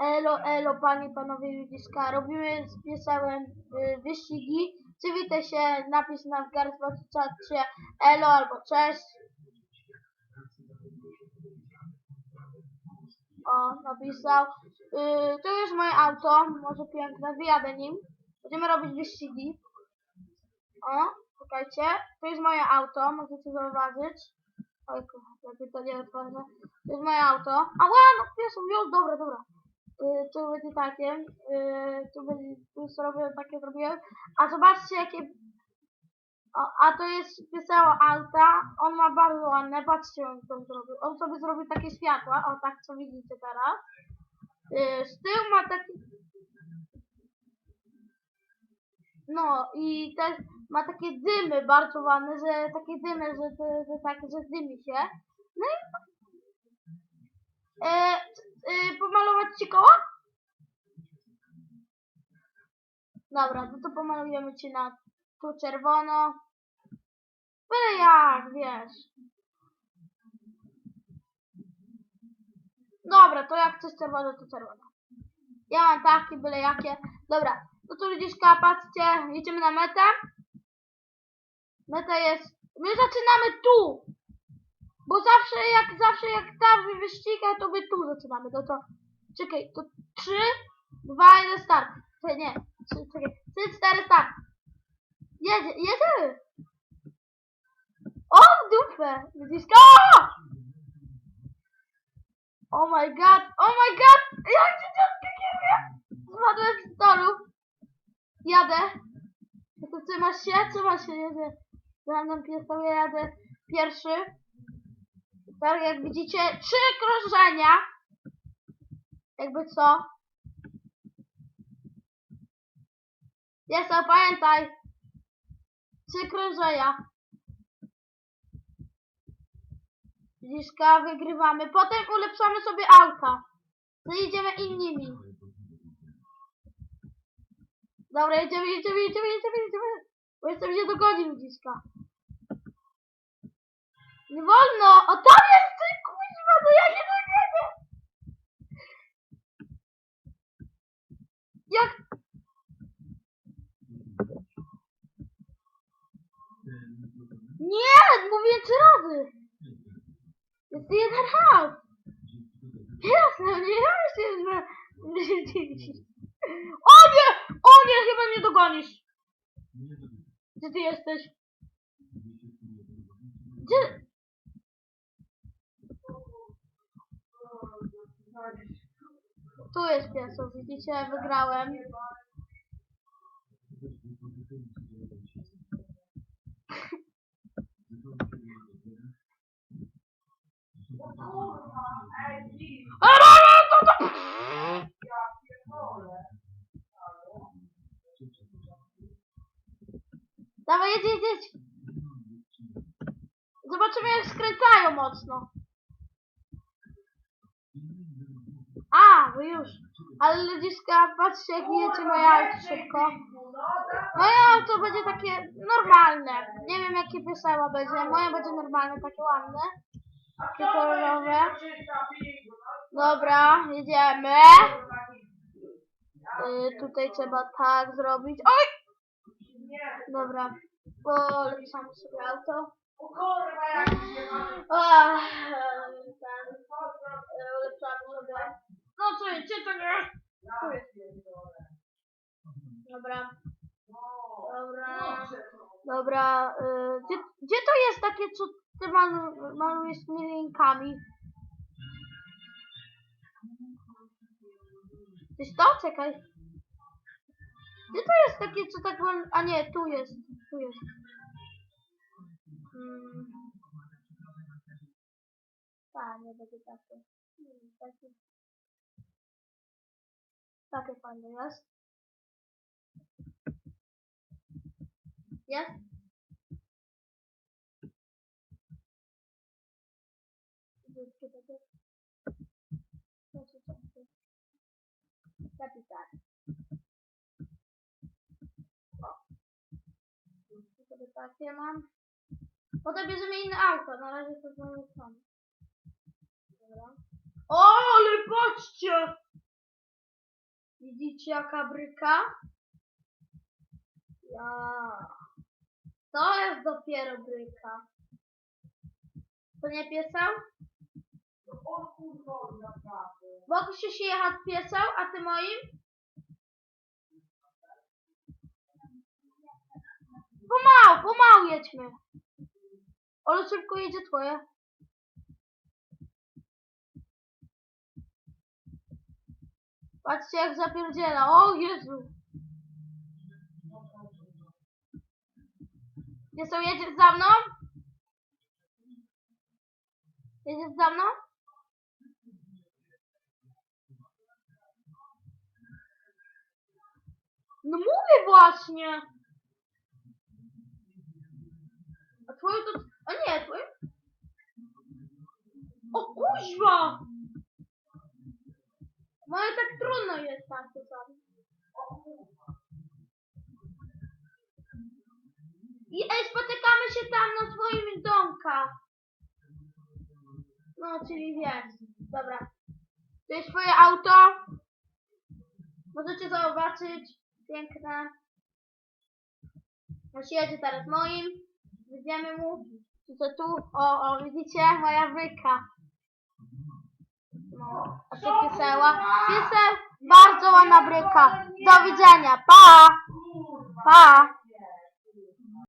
Elo, elo, panie, panowie ludziska. Robimy z piesełem y, wyścigi. Przywitaj się, napisz na w czacie elo albo cześć. O, napisał. Y, to jest moje auto, może piękne, wyjadę nim. Będziemy robić wyścigi. O, czekajcie. To jest moje auto, możecie zauważyć. Oj, lepiej to nie otworzę. To jest moje auto. Ała, no piesą, już, dobra, dobra. Y, tu będzie takie, y, tu będzie, sobie takie zrobiłem. A zobaczcie jakie, a to jest pieseło auta, on ma bardzo ładne, patrzcie on to zrobił. On sobie zrobił takie światła, o tak co widzicie teraz. Y, z tyłu ma taki, no i też ma takie dymy bardzo ładne, że takie dymy, że, to, że tak, że dymi się. No i e, e, pomalować ci koła? Dobra, no to pomalujemy ci na tu czerwono. Byle jak, wiesz. Dobra, to jak chcesz czerwono, to czerwono. Ja mam takie, byle jakie. Dobra, no to ludziska, patrzcie, jedziemy na metę. Meta jest... My zaczynamy tu! Bo zawsze jak, zawsze jak ta wyściga, to my tu zaczynamy. No to, czekaj, to 3, 2, 1, start. Czekaj, nie, 3, czekaj, 3, 4, start. Jedzie, jedziemy! O, w dupę! Ludziska! O! Oh my god, oh my god! Jak się ciągle kieruje! Z toru. Jadę. No to trzymasz się? Trzymasz się, jedzie. Mną piesą, ja jadę pierwszy. Tak jak widzicie, trzy krążenia. Jakby co? Jest, pamiętaj. Trzy krążenia. Liszka, wygrywamy. Potem ulepszamy sobie auta. Zajedziemy innymi. Dobra, jedziemy, jedziemy, jedziemy, jedziemy, jedziemy. Bo jeszcze mnie dogoni ludziska. Nie wolno! O tam jest ty kuźwa, no ja nie dogonię! Jak... Nie! Mówię trzy razy! Jest jeden raz! Jasne, nie raz jest na... O nie! O nie, chyba mnie dogonisz! Gdzie ty jesteś? Gdzie? Jest piesek, widzicie, wygrałem. Dawaj, jedź, jedź, jedź. Zobaczymy jak skręcają mocno. A, wy już. Ale ludziska, patrzcie jak jedzie moje auto szybko. Moje auto będzie takie normalne. Nie wiem jakie pioseła będzie. Moje będzie normalne, takie ładne. Takie kolorowe. Dobra, jedziemy. Y, tutaj trzeba tak zrobić. Oj! Dobra, polecamy sobie auto. Ach, No co, gdzie to jest? Tu jest. Dobra. Dobra. Dobra. y, gdzie, gdzie to jest takie, co ty malu, malujesz z milinkami? Jest to? Czekaj. Gdzie to jest takie, co tak mal... A nie, tu jest. Tu jest. Hmm. A, nie będzie takie. Hmm, takie. Takie fajne jest. Jest? Taki tak. O. Sobie takie mam. Potem bierzemy inne auto. Na razie to znowu sam. Dobra. O, ale patrzcie! Widzicie jaka bryka? Ja. To jest dopiero bryka. To nie pieseł? O kurwa, naprawdę. Mogliście się jechać pieseł, a ty moim? Pomału, pomału jedźmy. Ale szybko jedzie twoje. Patrzcie jak zapierdziela. O Jezu. Gdzie są, jedziesz za mną? Jedziesz za mną? No mówię właśnie. A twoje to... A nie, twoje? O kuźwa! Moje tak trudno jest tam czasami. I ej, spotykamy się tam na swoim domkach. No, czyli wiesz. Dobra. To jest twoje auto. Możecie zobaczyć. Piękne. No jedzie teraz moim. Wyjdziemy mu. To tu. O, o, widzicie? Moja wyka. A to pieseła. Pieseł, bardzo ładna bryka. Do widzenia. Pa! Pa!